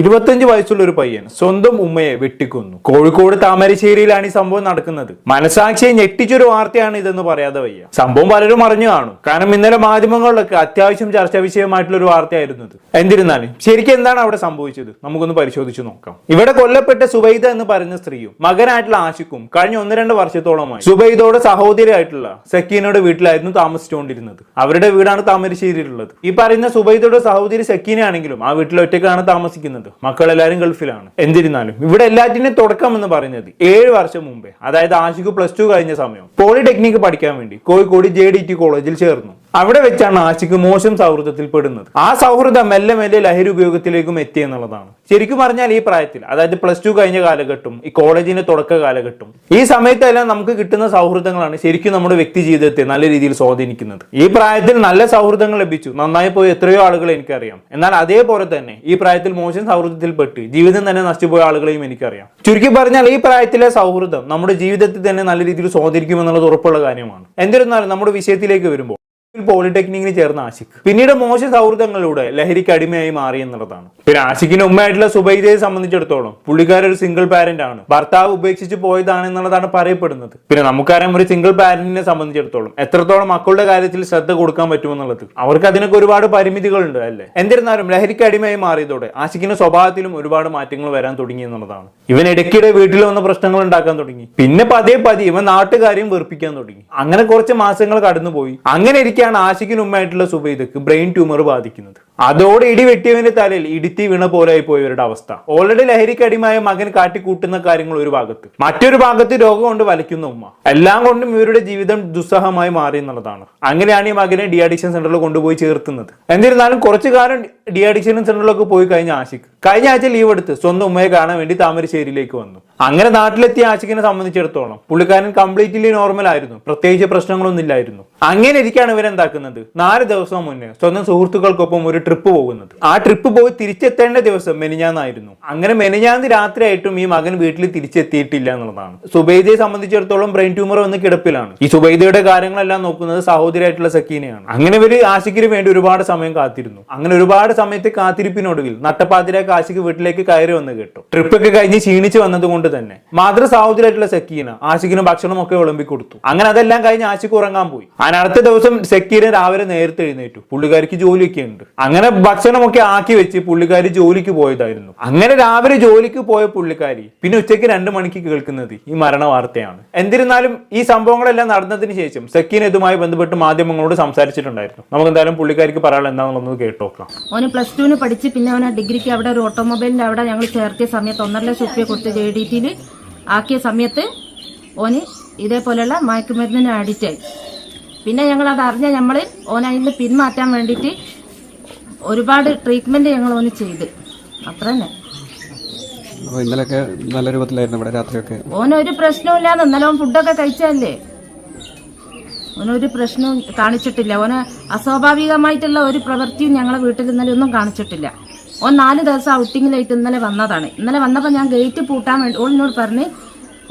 ഇരുപത്തഞ്ച് വയസ്സുള്ള ഒരു പയ്യൻ സ്വന്തം ഉമ്മയെ വെട്ടിക്കൊന്നു. കോഴിക്കോട് താമരശ്ശേരിയിലാണ് ഈ സംഭവം നടക്കുന്നത്. മനസാക്ഷിയെ ഞെട്ടിച്ചൊരു വാർത്തയാണ് ഇതെന്ന് പറയാതെ വയ്യ. സംഭവം പലരും അറിഞ്ഞു കാണും. കാരണം ഇന്നലെ മാധ്യമങ്ങളിലൊക്കെ അത്യാവശ്യം ചർച്ചാ വിഷയമായിട്ടുള്ള ഒരു വാർത്തയായിരുന്നു ഇത്. എന്നിരുന്നാലും ശരിക്കും എന്താണ് അവിടെ സംഭവിച്ചത്? നമുക്കൊന്ന് പരിശോധിച്ചു നോക്കാം. ഇവിടെ കൊല്ലപ്പെട്ട സുബൈദ എന്ന് പറയുന്ന സ്ത്രീയും മകനായിട്ടുള്ള ആഷിക്കും കഴിഞ്ഞ ഒന്ന് രണ്ട് വർഷത്തോളമായി സുബൈദയുടെ സഹോദരിയായിട്ടുള്ള സക്കീനയുടെ വീട്ടിലായിരുന്നു താമസിച്ചുകൊണ്ടിരുന്നത്. അവരുടെ വീടാണ് താമരശ്ശേരിയിലുള്ളത്. ഈ പറയുന്ന സുബൈദയുടെ സഹോദരി സക്കീനയാണെങ്കിലും ആ വീട്ടിൽ ഒറ്റയ്ക്കാണ് താമസിക്കുന്നത്. മക്കളെല്ലാവരും ഗൾഫിലാണ്. എന്തിരുന്നാലും ഇവിടെ എല്ലാറ്റിനും തുടക്കം എന്ന് പറയുന്നത് ഏഴ് വർഷം മുമ്പേ. അതായത് ആഷിക്ക് പ്ലസ് ടു കഴിഞ്ഞ സമയം. പോളിടെക്നിക് പഠിക്കാൻ വേണ്ടി കോഴിക്കോട് ജെ കോളേജിൽ ചേർന്നു. അവിടെ വെച്ചാണ് ആശിക്ക് മോശം സൗഹൃദത്തിൽ പെടുന്നത്. ആ സൗഹൃദം മെല്ലെ മെല്ലെ ലഹരി ഉപയോഗത്തിലേക്കും എത്തി എന്നുള്ളതാണ്. ശരിക്കും പറഞ്ഞാൽ ഈ പ്രായത്തിൽ അതായത് പ്ലസ് ടു കഴിഞ്ഞ കാലഘട്ടം ഈ കോളേജിന്റെ തുടക്ക കാലഘട്ടം ഈ സമയത്തെല്ലാം നമുക്ക് കിട്ടുന്ന സൗഹൃദങ്ങളാണ് ശരിക്കും നമ്മുടെ വ്യക്തി ജീവിതത്തെ നല്ല രീതിയിൽ സ്വാധീനിക്കുന്നത്. ഈ പ്രായത്തിൽ നല്ല സൗഹൃദങ്ങൾ ലഭിച്ചു. നന്നായി പോയി എത്രയോ ആളുകൾ എനിക്കറിയാം. എന്നാൽ അതേപോലെ തന്നെ ഈ പ്രായത്തിൽ മോശം സൗഹൃദത്തിൽപ്പെട്ട് ജീവിതം തന്നെ നശിച്ചുപോയ ആളുകളെയും എനിക്കറിയാം. ചുരുക്കി പറഞ്ഞാൽ ഈ പ്രായത്തിലെ സൗഹൃദം നമ്മുടെ ജീവിതത്തിൽ തന്നെ നല്ല രീതിയിൽ സ്വാധീനിക്കുമെന്നുള്ളത് ഉറപ്പുള്ള കാര്യമാണ്. എന്നിരുന്നാലും നമ്മുടെ വിഷയത്തിലേക്ക് വരുമ്പോൾ പോളിടെക്നിക്കിന് ചേർന്ന ആശിഖ് പിന്നീട് മോശ സൗഹൃദങ്ങളിലൂടെ ലഹരിക്ക് അടിമയായി മാറി എന്നുള്ളതാണ്. പിന്നെ ആശിഖിന്റെ ഉമ്മയായിട്ടുള്ള സുബൈദയെ സംബന്ധിച്ചിടത്തോളം പുള്ളിക്കാരൻ ഒരു സിംഗിൾ പാരന്റ് ആണ്. ഭർത്താവ് ഉപേക്ഷിച്ച് പോയതാണ് എന്നുള്ളതാണ് പറയപ്പെടുന്നത്. പിന്നെ നമുക്കറിയാം ഒരു സിംഗിൾ പാരന്റിനെ സംബന്ധിച്ചിടത്തോളം എത്രത്തോളം മക്കളുടെ കാര്യത്തിൽ ശ്രദ്ധ കൊടുക്കാൻ പറ്റുമെന്നുള്ളത്. അവർക്ക് അതിനൊക്കെ ഒരുപാട് പരിമിതികളുണ്ട് അല്ലേ? എന്നിരുന്നാലും ലഹരിക്ക് അടിമയായി മാറിയതോടെ ആശിഖിന്റെ സ്വഭാവത്തിലും ഒരുപാട് മാറ്റങ്ങൾ വരാൻ തുടങ്ങി എന്നുള്ളതാണ്. ഇവൻ ഇടയ്ക്കിടെ വീട്ടിൽ വന്ന പ്രശ്നങ്ങൾ ഉണ്ടാക്കാൻ തുടങ്ങി. പിന്നെ പതിയെ പതി ഇവൻ നാട്ടുകാരെയും വെറുപ്പിക്കാൻ തുടങ്ങി. അങ്ങനെ കുറച്ച് മാസങ്ങൾ കടന്നുപോയി. അങ്ങനെ ഇരിക്കുകയാണ് ആശിക്കിന് ഉമ്മയായിട്ടുള്ള സുബൈദക്ക് ബ്രെയിൻ ട്യൂമർ ബാധിക്കുന്നത്. അതോടെ ഇടി വെട്ടിയവന്റെ തലയിൽ ഇടുത്തി വീണ പോലെ പോയവരുടെ അവസ്ഥ. ഓൾറെഡി ലഹരിക്കടിമായ മകൻ കാട്ടിക്കൂട്ടുന്ന കാര്യങ്ങൾ ഒരു ഭാഗത്ത്. മറ്റൊരു ഭാഗത്ത് രോഗം കൊണ്ട് വലിക്കുന്ന ഉമ്മ. എല്ലാം കൊണ്ടും ഇവരുടെ ജീവിതം ദുസ്സഹമായി മാറി എന്നുള്ളതാണ്. അങ്ങനെയാണ് ഈ മകനെ ഡി അഡിക്ഷൻ സെന്ററിൽ കൊണ്ടുപോയി ചേർത്തുന്നത്. എന്നിരുന്നാലും കുറച്ചു കാലം ഡി അഡിക്ഷൻ സെന്ററിലൊക്കെ പോയി കഴിഞ്ഞ ആഷിഖ് കഴിഞ്ഞ ആഴ്ച ലീവ് എടുത്ത് സ്വന്തം ഉമ്മയെ കാണാൻ വേണ്ടി താമരശ്ശേരിയിലേക്ക് വന്നു. അങ്ങനെ നാട്ടിലെത്തിയ ആശിക്കിനെ സംബന്ധിച്ചിടത്തോളം പുള്ളിക്കാരൻ കംപ്ലീറ്റ്ലി നോർമൽ ആയിരുന്നു. പ്രത്യേകിച്ച് പ്രശ്നങ്ങളൊന്നും ഇല്ലായിരുന്നു. അങ്ങനെ ഇരിക്കാണ് ഇവരെന്താക്കുന്നത്? നാല് ദിവസം മുന്നേ സ്വന്തം സുഹൃത്തുക്കൾക്കൊപ്പം ഒരു ട്രിപ്പ് പോകുന്നത്. ആ ട്രിപ്പ് പോയി തിരിച്ചെത്തേണ്ട ദിവസം മെനിഞ്ഞാന്നായിരുന്നു. അങ്ങനെ മെനിഞ്ഞാന്ന് രാത്രിയായിട്ടും ഈ മകൻ വീട്ടിൽ തിരിച്ചെത്തിയിട്ടില്ല എന്നുള്ളതാണ്. സുബൈദയെ സംബന്ധിച്ചിടത്തോളം ബ്രെയിൻ ട്യൂമർ വന്ന് കിടപ്പിലാണ്. ഈ സുബൈദയുടെ കാര്യങ്ങളെല്ലാം നോക്കുന്നത് സഹോദരിയായിട്ടുള്ള സക്കീനയാണ്. അങ്ങനെ ഇവർ ആശിക്കിന് വേണ്ടി ഒരുപാട് സമയം കാത്തിരുന്നു. അങ്ങനെ ഒരുപാട് സമയത്ത് കാത്തിരിപ്പിനൊടുവിൽ നട്ടപ്പാതിരക്ക് ആശിക്ക് വീട്ടിലേക്ക് കയറി വന്ന് കേട്ടു. ട്രിപ്പൊക്കെ കഴിഞ്ഞ് ക്ഷീണിച്ച് വന്നതുകൊണ്ട് തന്നെ. മാതൃ സഹോദരിയായിട്ടുള്ള സക്കീന ആശിക്കിന് ഭക്ഷണമൊക്കെ വിളമ്പിക്കൊടുത്തു വിളമ്പി കൊടുത്തു. അങ്ങനെ അതെല്ലാം കഴിഞ്ഞ് ആശിക്ക് ഉറങ്ങാൻ പോയി. അടുത്ത ദിവസം സെക്കീരൻ രാവിലെ നേരത്തെ എഴുന്നേറ്റു. പുള്ളിക്കാരിക്ക് ജോലിയൊക്കെ ഉണ്ട്. അങ്ങനെ ഭക്ഷണമൊക്കെ ആക്കി വെച്ച് പുള്ളിക്കാരി ജോലിക്ക് പോയതായിരുന്നു. അങ്ങനെ രാവിലെ ജോലിക്ക് പോയ പുള്ളിക്കാരി പിന്നെ ഉച്ചയ്ക്ക് രണ്ട് മണിക്ക് കേൾക്കുന്നത് ഈ മരണ വാർത്തയാണ്. എന്നിരുന്നാലും ഈ സംഭവങ്ങളെല്ലാം നടന്നതിന് ശേഷം സെക്കീൻ ഇതുമായി ബന്ധപ്പെട്ട് മാധ്യമങ്ങളോട് സംസാരിച്ചിട്ടുണ്ടായിരുന്നു. നമുക്ക് എന്തായാലും പുള്ളിക്കാരിക്ക് പറയാനുള്ള എന്താണെന്നുള്ളത് കേട്ടോക്കാം ഓന് പ്ലസ് ടുവിന് പഠിച്ച് പിന്നെ അവനെ ഡിഗ്രിക്ക് അവിടെ ഒരു ഓട്ടോമൊബൈലിന്റെ അവിടെ ഞങ്ങൾ ചേർത്തിയ സമയത്ത് ഒന്നര ലക്ഷം റുപ്യ കൊടുത്ത് ജെ ഡി ടിയിൽ ആക്കിയ സമയത്ത് ഓന് ഇതേപോലെയുള്ള മയക്കുമരുന്നിന് അഡിക്റ്റായി പിന്നെ ഞങ്ങൾ അത് അറിഞ്ഞ നമ്മൾ നിന്ന് പിന്മാറ്റാൻ വേണ്ടിയിട്ട് ഒരുപാട് ട്രീറ്റ്മെന്റ് ഞങ്ങൾ ഓന് ചെയ്ത്. അത്ര തന്നെ അപ്പോൾ ഇന്നലെയൊക്കെ നല്ല രൂപത്തിലായിരുന്നു ഇവിടെ രാത്രിയൊക്കെ. ഓനൊരു പ്രശ്നമില്ലാന്ന് ഇന്നലെ ഓൻ ഫുഡൊക്കെ കഴിച്ചല്ലേ ഓനൊരു പ്രശ്നവും കാണിച്ചിട്ടില്ല. ഓന് അസ്വാഭാവികമായിട്ടുള്ള ഒരു പ്രവൃത്തിയും ഞങ്ങളെ വീട്ടിൽ ഇന്നലെ ഒന്നും കാണിച്ചിട്ടില്ല. ഓൻ നാല് ദിവസം ഔട്ടിങ്ങിലായിട്ട് ഇന്നലെ വന്നതാണ്. ഇന്നലെ വന്നപ്പോൾ ഞാൻ ഗേറ്റ് പൂട്ടാൻ വേണ്ടി ഓളിനോട് പറഞ്ഞ്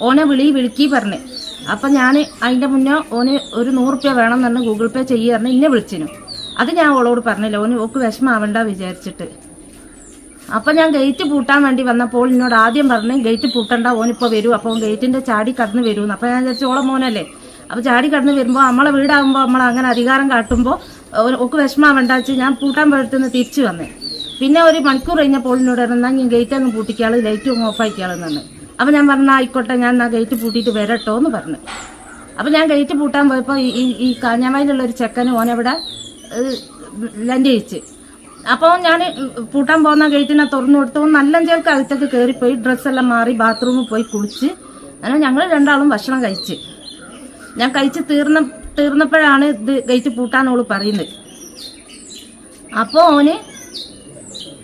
ഓനെ വിളി വിളിക്കി പറഞ്ഞ്. അപ്പം ഞാൻ അതിന്റെ മുന്നേ ഓന് ഒരു നൂറുപ്യ വേണം എന്ന് ഗൂഗിൾ പേ ചെയ്യാറുണ്ട് ഇന്നെ വിളിച്ചിനു. അത് ഞാൻ ഓളോട് പറഞ്ഞില്ല. ഓന് ഓക്ക് വിഷമാവണ്ട വിചാരിച്ചിട്ട്. അപ്പൊ ഞാൻ ഗേറ്റ് പൂട്ടാൻ വേണ്ടി വന്നപ്പോൾ എന്നോട് ആദ്യം പറഞ്ഞു ഗേറ്റ് പൂട്ടണ്ട ഓനിപ്പോ വരും. അപ്പോൾ ഗേറ്റിന്റെ ചാടി കടന്ന് വരുമെന്ന് അപ്പൊ ഞാൻ വിചാരിച്ചു ഓളെ മോനല്ലേ. അപ്പൊ ചാടി കടന്ന് വരുമ്പോൾ നമ്മളെ വീടാകുമ്പോൾ നമ്മൾ അങ്ങനെ അധികാരം കാട്ടുമ്പോൾ ഒക്കെ വിഷമാവണ്ട വെച്ച് ഞാൻ പൂട്ടാൻ പോയിട്ട് തിരിച്ചു വന്നേ. പിന്നെ ഒരു മണിക്കൂർ കഴിഞ്ഞപ്പോൾ എന്നോട് പറഞ്ഞാൽ ഞാൻ ഗേറ്റ് അങ്ങ് പൂട്ടിക്കാൾ ലൈറ്റ് ഓഫ് ആക്കിയാളെന്നാണ് അപ്പൊ ഞാൻ പറഞ്ഞ ആയിക്കോട്ടെ ഞാൻ ആ ഗേറ്റ് പൂട്ടിയിട്ട് വരട്ടോ എന്ന് പറഞ്ഞു. അപ്പൊ ഞാൻ ഗേറ്റ് പൂട്ടാൻ പോയപ്പോൾ ഈ- ഈ കാഞ്ഞാമയിലുള്ള ഒരു ചെക്കന് ഓനെവിടെ ലൻഡ് ചെയ്യിച്ച്. അപ്പോൾ ഞാൻ പൂട്ടാൻ പോകുന്ന ഗേറ്റിനെ തുറന്നു കൊടുത്തു നല്ലഞ്ചേർക്ക് അകത്തേക്ക് കയറിപ്പോയി ഡ്രസ്സെല്ലാം മാറി ബാത്റൂമിൽ പോയി കുളിച്ച്. അങ്ങനെ ഞങ്ങൾ രണ്ടാളും ഭക്ഷണം കഴിച്ച്. ഞാൻ കഴിച്ച് തീർന്ന തീർന്നപ്പോഴാണ് ഇത് ഗേറ്റ് പൂട്ടാനോൾ പറയുന്നത്. അപ്പോൾ ഓന്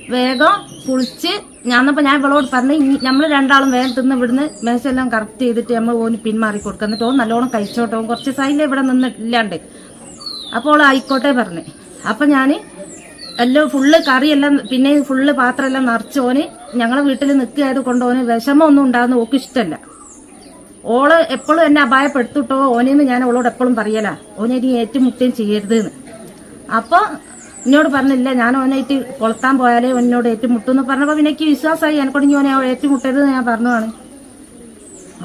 വേഗം കുളിച്ച് ഞാന്നപ്പോൾ ഞാൻ ഇവളോട് പറഞ്ഞു നമ്മൾ രണ്ടാളും വേഗം തിന്ന് ഇവിടുന്ന് മേശെല്ലാം കറക്റ്റ് ചെയ്തിട്ട് നമ്മൾ ഓന് പിന്മാറി കൊടുക്കുക എന്നിട്ട് ഓൻ നല്ലോണം കഴിച്ചോട്ടെ. കുറച്ച് സൈഡിൽ ഇവിടെ നിന്നിട്ടില്ലാണ്ട്. അപ്പോൾ ആയിക്കോട്ടെ പറഞ്ഞു. അപ്പം ഞാൻ എല്ലാം ഫുള്ള് കറിയെല്ലാം പിന്നെ ഫുള്ള് പാത്രമെല്ലാം നിറച്ച് ഓന് ഞങ്ങളെ വീട്ടിൽ നിൽക്കുകയത് കൊണ്ട് ഓന് വിഷമമൊന്നും ഉണ്ടാകുന്ന ഓക്ക് ഇഷ്ടമല്ല. ഓൾ എപ്പോഴും എന്നെ അപായപ്പെടുത്തിട്ടോ. ഓനെന്ന് ഞാൻ ഓളോട് എപ്പോഴും പറയലാ. ഓനെ ഇനി ഏറ്റുമുട്ടുകയും ചെയ്യരുത് അപ്പോൾ എന്നോട് പറഞ്ഞില്ല ഞാൻ ഓനായിട്ട് കൊളുത്താൻ പോയാലേ എന്നോട് ഏറ്റുമുട്ടുമെന്ന് പറഞ്ഞപ്പോൾ പിന്നെ എനിക്ക് വിശ്വാസമായി എന്നെക്കൊണ്ട് ഇനി ഓനെ ഏറ്റുമുട്ടരുത് ഞാൻ പറഞ്ഞതാണ്.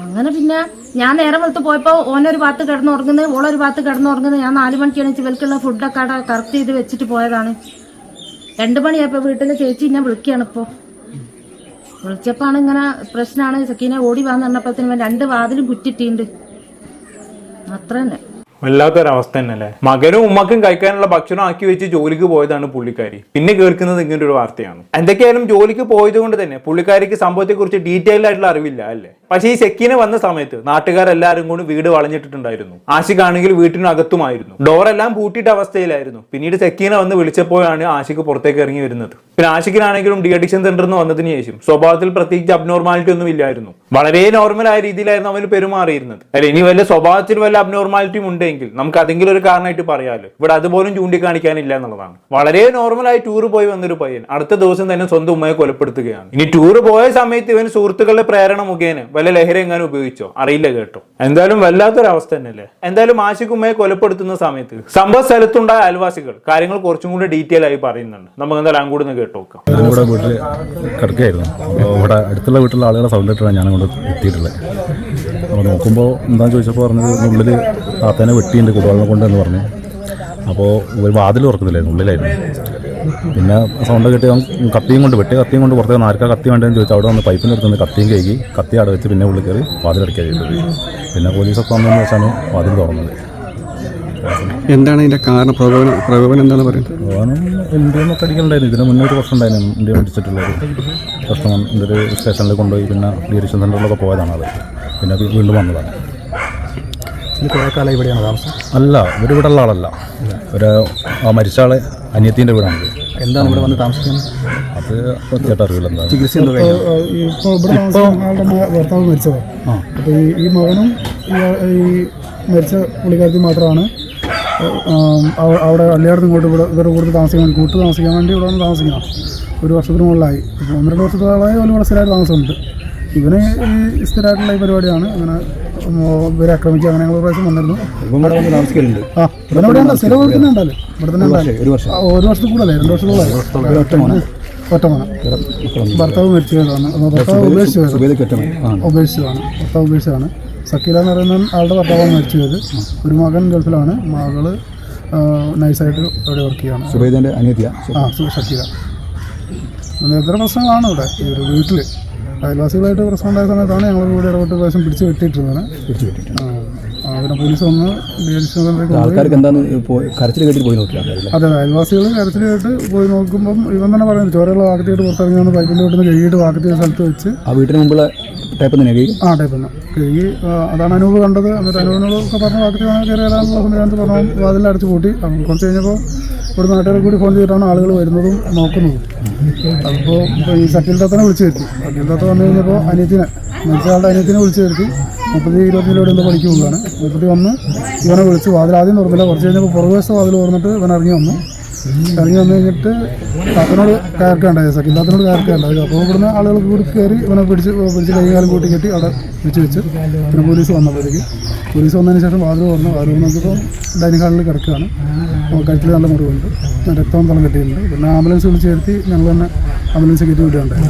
അങ്ങനെ പിന്നെ ഞാൻ നേരെ വെളുത്ത് പോയപ്പോൾ ഓനൊരു ഭാഗത്ത് കിടന്നുറങ്ങുന്നത് ഓളൊരു ഭാഗത്ത് കിടന്നുറങ്ങുന്നത് ഞാൻ നാല് എണീച്ച് ഇവൽക്കുള്ള ഫുഡൊക്കെ അവിടെ കറക്റ്റ് ചെയ്ത് വെച്ചിട്ട് പോയതാണ്. രണ്ട് മണിയായപ്പോൾ വീട്ടിലെ ചേച്ചി ഞാൻ വിളിക്കുകയാണ് ഇപ്പോൾ വിളിച്ചപ്പോഴാണ് ഇങ്ങനെ പ്രശ്നമാണ് സക്കീനെ ഓടി വാന്ന് പറഞ്ഞപ്പോഴത്തേനും രണ്ട് വാതിലും കുറ്റിട്ടിട്ടുണ്ട് അത്ര തന്നെ വല്ലാത്തൊരവസ്ഥ തന്നെ അല്ലേ മകനും ഉമ്മക്കും കഴിക്കാനുള്ള ഭക്ഷണം ആക്കി വെച്ച് ജോലിക്ക് പോയതാണ് പുള്ളിക്കാരി. പിന്നെ കേൾക്കുന്നത് ഇങ്ങനെ ഒരു വാർത്തയാണ്. എന്തൊക്കെയായാലും ജോലിക്ക് പോയത് കൊണ്ട് തന്നെ പുള്ളിക്കാരിക്ക് സംഭവത്തെ കുറിച്ച് ഡീറ്റെയിൽ ആയിട്ടുള്ള അറിവില്ല അല്ലേ? പക്ഷേ ഈ സെക്കിനെ വന്ന സമയത്ത് നാട്ടുകാരെല്ലാരും കൂടി വീട് വളഞ്ഞിട്ടുണ്ടായിരുന്നു ആശിക്കാണെങ്കിൽ വീട്ടിനകത്തുമായിരുന്നു. ഡോറെല്ലാം പൂട്ടിയിട്ട അവസ്ഥയിലായിരുന്നു. പിന്നീട് സെക്കീനെ വന്ന് വിളിച്ചപ്പോഴാണ് ആശിക്ക് പുറത്തേക്ക് ഇറങ്ങി വരുന്നത്. പിന്നെ ആശിക്കിനാണെങ്കിലും ഡി അഡിക്ഷൻ സെന്ററിൽ നിന്ന് വന്നതിന് ശേഷം സ്വഭാവത്തിൽ പ്രത്യേകിച്ച് അബ്നോർമാലിറ്റി ഒന്നും ഇല്ലായിരുന്നു. വളരെ നോർമൽ ആയ രീതിയിലായിരുന്നു അവന് പെരുമാറിയിരുന്നത്. അല്ല? ഇനി വല്ല സ്വഭാവത്തിൽ വല്ല അബ്നോർമാലിറ്റിയും ഉണ്ടെങ്കിൽ നമുക്ക് അതെങ്കിലും ഒരു കാരണമായിട്ട് പറയാമല്ലോ ഇവിടെ അതുപോലും ചൂണ്ടിക്കാണിക്കാനില്ല എന്നുള്ളതാണ്. വളരെ നോർമൽ ആയി ടൂർ പോയി വന്നൊരു പയ്യൻ അടുത്ത ദിവസം തന്നെ സ്വന്തം ഉമ്മയെ കൊലപ്പെടുത്തുകയാണ്. ഇനി ടൂർ പോയ സമയത്ത് ഇവൻ സുഹൃത്തുക്കളുടെ പ്രേരണ മുഖേന വല്ല ലഹരി എങ്ങാനും ഉപയോഗിച്ചോ? അറിയില്ല കേട്ടോ. എന്തായാലും വല്ലാത്തൊരവസ്ഥ തന്നെയല്ലേ? എന്തായാലും ആശിക് ഉമ്മയെ കൊലപ്പെടുത്തുന്ന സമയത്ത് സംഭവ സ്ഥലത്തുണ്ടായ അയൽവാസികൾ കാര്യങ്ങൾ കുറച്ചും കൂടി ഡീറ്റെയിൽ ആയി പറയുന്നുണ്ട്. നമുക്ക് എന്തായാലും അങ്ങോട്ട് കേട്ടോക്കാം. ഇവിടെ അടുത്തുള്ള ആളുകളെ സൗണ്ട് ഞാൻ അങ്ങോട്ട് എത്തിയിട്ടുള്ളത് അപ്പോൾ നോക്കുമ്പോൾ എന്താണെന്ന് ചോദിച്ചപ്പോൾ പറഞ്ഞത് ഉള്ളിൽ താത്തേനെ വെട്ടിയുണ്ട് കുടിവെള്ളം കൊണ്ട് എന്ന് പറഞ്ഞു. അപ്പോൾ ഒരു വാതിൽ തുറക്കുന്നില്ലായിരുന്നു ഉള്ളിലായിരുന്നു പിന്നെ സൗണ്ട് കെട്ടി കത്തിയും കൊണ്ട് വെട്ടി കത്തിയും കൊണ്ട് പുറത്തേക്ക് ആർക്കാ കത്തി വേണ്ടതെന്ന് ചോദിച്ചാൽ അവിടെ വന്ന് പൈപ്പിന്റെ അടുത്ത് നിന്ന് കത്തിയും കഴുകി കത്തി അവിടെ വെച്ച് പിന്നെ ഉള്ളിൽ കയറി വാതിലടക്കുക ചെയ്തത്. പിന്നെ പോലീസൊക്കെ വന്നതെന്ന് വെച്ചാണ് വാതിൽ തുറന്നത്. എന്താണ് ഇതിന്റെ കാരണം? പ്രകോപനം പ്രകോപനം എന്താണ് പറയുന്നത്? ഓനും ഇന്ത്യന്നൊക്കെ അടിക്കലുണ്ടായിരുന്നു. ഇതിന് മുന്നേ ഒരു പ്രശ്നം ഉണ്ടായിരുന്നു. ഇന്ത്യ പിടിച്ചിട്ടുള്ളത് പ്രശ്നം എന്റെ ഒരു സ്റ്റേഷനിൽ കൊണ്ടുപോയി പിന്നെ ഡീരിഷൻ സെന്ററിലൊക്കെ പോയതാണ് അത്. പിന്നെ അത് വീണ്ടും വന്നതാണ്. കുറേ കാലം ഇവിടെയാണ് താമസം. അല്ല ഇവർ ഇവിടെ ഉള്ള ആളല്ല. ഒരു ആ മരിച്ച ആളെ അനിയത്തിന്റെ വീടാണിത് എന്താണ് ഇവിടെ വന്ന് താമസിക്കുന്നത്? അത് കൃത്യമായിട്ട് അറിയില്ല എന്താ ചികിത്സ ഇപ്പോൾ ഇവിടെ ഭർത്താവ് മരിച്ചതാണ് അപ്പോൾ ഈ ഈ മകനും ഈ മരിച്ച പുള്ളിക്കാരത്തിൽ മാത്രമാണ് അവിടെ അള്ളിയാടത്ത് ഇങ്ങോട്ട് ഇവിടെ ഇവരുടെ കൂടുതൽ താമസിക്കാൻ വേണ്ടി കൂട്ട് താമസിക്കാൻ വേണ്ടി ഇവിടെ വന്ന് താമസിക്കണം. ഒരു വർഷത്തിന് മുകളിലായി. ഇപ്പോൾ ഒന്ന് രണ്ട് വർഷത്തോളമായി അവന് ഇവിടെ സ്ഥിരമായിട്ട് താമസമുണ്ട്. ഇവന് ഈ സ്ഥിരമായിട്ടുള്ള ഈ പരിപാടിയാണ്. അങ്ങനെ ഇവരെ ആക്രമിച്ച് അങ്ങനെ ഞങ്ങൾ പ്രാവശ്യം വന്നിരുന്നു. ആ ഉണ്ട്. സ്ഥിരം ഇവിടെ തന്നെ ഉണ്ടല്ലോ? ഇവിടെ തന്നെ ഉണ്ടല്ലോ? ഒരു വർഷം. ഒരു വർഷത്തിൽ കൂടുതലേ രണ്ട് വർഷത്തോളം ഒറ്റ ഒറ്റമാണ് ഭർത്താവ് മരിച്ചു പോയതാണ് ഭർത്താവ് ഉപേക്ഷിച്ചു പോയത് സുബേദയ്ക്ക് ഉപേക്ഷിച്ചതാണ്. ഭർത്താവ് ഉപേക്ഷിച്ചതാണ്. സക്കീല എന്ന് പറയുന്ന ആളുടെ ഭർത്താവാണ് മരിച്ചു പോയത് ഒരു മകൻ ഗൾഫിലാണ്. മകൾ നൈസായിട്ട് ഇവിടെ വർക്ക് ചെയ്യാണ് സുബേദിന്റെ അനിയത്തിയ? ആ സക്കീല. നിരന്തര പ്രശ്നങ്ങളാണ് ഇവിടെ ഈ ഒരു വീട്ടിൽ അയൽവാസികളായിട്ട് പ്രശ്നം ഉണ്ടായ സമയത്താണ് ഞങ്ങൾ ഇവിടെ ഇടപെട്ട് പ്രാവശ്യം പിടിച്ച് വെട്ടിയിട്ടിരുന്നത്. പിടിച്ചു വെട്ടിയിട്ടുണ്ട്. ആ, പിന്നെ പോലീസ് വന്ന് ആൾക്കാർക്ക് എന്താണ് കരച്ചിൽ കേട്ടിട്ട് പോയി നോക്കി അതെ അയൽവാസികൾ കേട്ട് പോയി നോക്കുമ്പോൾ ഇവൻ തന്നെ പറയുന്നത് ചോരയുള്ള വാക്കത്തിയിട്ട് പുറത്തിറങ്ങിയാണ് പൈപ്പിന്റെ വീട്ടിൽ നിന്ന് കഴുകിയിട്ട് വാക്കത്തി സ്ഥലത്ത് വെച്ച്. ആ വീട്ടിന് മുമ്പുള്ള ടൈപ്പ് തന്നെ കഴിയും ആ ടൈപ്പ് കഴുകി ആ, അതാണ് അനൂപ് കണ്ടത്. എന്നിട്ട് അനൂപിനോട് ഒക്കെ പറഞ്ഞ വാക്കത്തി വേണം കയറി വരാനുള്ള സംവിധാനത്തിൽ പറഞ്ഞു വാതിൽ അടച്ചു പൂട്ടി. കുറച്ച് കഴിഞ്ഞപ്പോൾ ഇവിടെ നാട്ടുകാരെ കൂടി ഫോൺ ചെയ്തിട്ടാണ് ആളുകൾ വരുന്നതും നോക്കുന്നതും. അപ്പോൾ ഈ സക്കീൽ തത്തനെ വിളിച്ചു വരുത്തി. സക്കീൽ തത്ത വന്നു കഴിഞ്ഞപ്പോൾ അനിയത്തിനെ മരിച്ച ആളുടെ അനിയത്തിനെ വിളിച്ചു വരുത്തി. മുപ്പത്തി ഇരുപത്തിലൂടെ എന്തോ പണിക്ക് പോവുകയാണ്. മുപ്പത്തി വന്ന് ഇവനെ വിളിച്ച് വാതിൽ ആദ്യം തുറന്നില്ല. കുറച്ച് കഴിഞ്ഞപ്പോൾ പുറകുവശത്തെ വാതിൽ തുറന്നിട്ട് ഇവൻ ഇറങ്ങി വന്നു. ഇറങ്ങി വന്നു കഴിഞ്ഞിട്ട് താത്തനോട് കയർക്കേണ്ടായി സക്കിൽ താത്തനോട് കയർക്കേണ്ടായി അപ്പോൾ ഇവിടുന്ന് ആളുകൾ കൂടി കയറി ഇവനെ പിടിച്ച് പിടിച്ച് കൈകാലം കൂട്ടി കെട്ടി അവിടെ പിടിച്ച് വെച്ച് പിന്നെ പോലീസ് വന്നപ്പോഴേക്ക് പോലീസ് വന്നതിന് ശേഷം വാതിൽ തുറന്നു. വാതിൽ നോക്കിയപ്പോൾ ഡൈനിങ് ഹാളിൽ കിടക്കുകയാണ്. കഴുത്തിൽ നല്ല മുറിവുണ്ട്. രക്തം തളം കെട്ടിയിട്ടുണ്ട്. പിന്നെ ആംബുലൻസ് വിളിച്ച് ചേർത്തി ഞങ്ങൾ തന്നെ ആംബുലൻസ് കയറ്റി വിടുകയുണ്ടായി.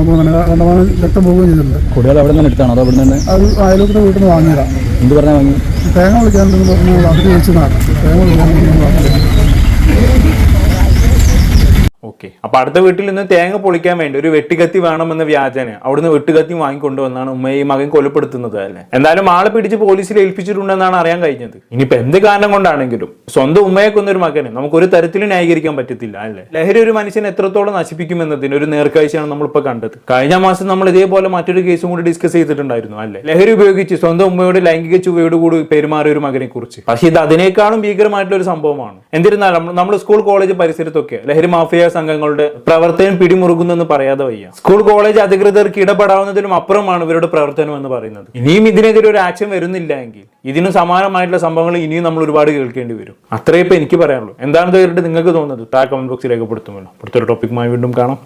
തന്നെ. കണ്ടമാനം രക്തം പോവുകയും ചെയ്തിട്ടുണ്ട്. കുടികൾ അവിടെ നിന്ന് എടുത്താണ്? അതോ അവിടെ നിന്ന് അത് അയലോക്കത്തെ വീട്ടിൽ നിന്ന് വാങ്ങിയതാണ് എന്ത് പറഞ്ഞാൽ വാങ്ങി? തേങ്ങ വിളിക്കാൻ പറഞ്ഞാൽ വാക്കിൽ വിളിച്ചതാണ് തേങ്ങ വിളിക്കാൻ ഓക്കെ അപ്പൊ അടുത്ത വീട്ടിൽ നിന്ന് തേങ്ങ പൊളിക്കാൻ വേണ്ടി ഒരു വെട്ടുകത്തി വേണമെന്ന വ്യാജന. അവിടുന്ന് വെട്ടുകത്തി വാങ്ങിക്കൊണ്ടുവന്നാണ് ഉമ്മയെ മകൻ കൊലപ്പെടുത്തുന്നത് അല്ലേ എന്തായാലും ആളെ പിടിച്ച് പോലീസിൽ ഏൽപ്പിച്ചിട്ടുണ്ടെന്നാണ് അറിയാൻ കഴിഞ്ഞത്. ഇനിയിപ്പോ എന്ത് കാരണം കൊണ്ടാണെങ്കിലും സ്വന്തം ഉമ്മയെ കൊന്നൊരു മകനെ നമുക്ക് ഒരു തരത്തിലും ന്യായീകരിക്കാൻ പറ്റത്തില്ല അല്ലേ? ലഹരി ഒരു മനുഷ്യനെ എത്രത്തോളം നശിപ്പിക്കുമെന്നതിന് ഒരു നേർക്കാഴ്ചയാണ് നമ്മളിപ്പോ കണ്ടത്. കഴിഞ്ഞ മാസം നമ്മൾ ഇതേപോലെ മറ്റൊരു കേസും കൂടി ഡിസ്കസ് ചെയ്തിട്ടുണ്ടായിരുന്നു അല്ലേ? ലഹരി ഉപയോഗിച്ച് സ്വന്തം ഉമ്മയോട് ലൈംഗിക ചുവയോട് കൂടി പെരുമാറിയ ഒരു മകനെ കുറിച്ച്. പക്ഷേ ഇത് അതിനേക്കാളും ഭീകരമായിട്ടുള്ള ഒരു സംഭവമാണ്. എന്നിരുന്നാലും നമ്മൾ സ്കൂൾ കോളേജ് പരിസരത്തൊക്കെ ലഹരി മാഫിയ സംഘങ്ങളുടെ പ്രവർത്തനം പിടിമുറുകുന്നെന്ന് പറയാതെ വയ്യ. സ്കൂൾ കോളേജ് അധികൃതർക്ക് ഇടപെടാവുന്നതിലും അപ്പുറമാണ് ഇവരുടെ പ്രവർത്തനം എന്ന് പറയുന്നത്. ഇനിയും ഇതിനെതിരെ ഒരു ആക്ഷൻ വരുന്നില്ല എങ്കിൽ ഇതിനു സമാനമായിട്ടുള്ള സംഭവങ്ങൾ ഇനിയും നമ്മൾ ഒരുപാട് കേൾക്കേണ്ടി വരും. അത്രയേ എനിക്ക് പറയാനുള്ളൂ. എന്താണ് തീർച്ചയായിട്ടും നിങ്ങൾക്ക് തോന്നുന്നത്? താ കമന്റ് ബോക്സിൽ രേഖപ്പെടുത്തുമല്ലോ. അടുത്തൊരു ടോപ്പിക്കുമായി വീണ്ടും കാണാം.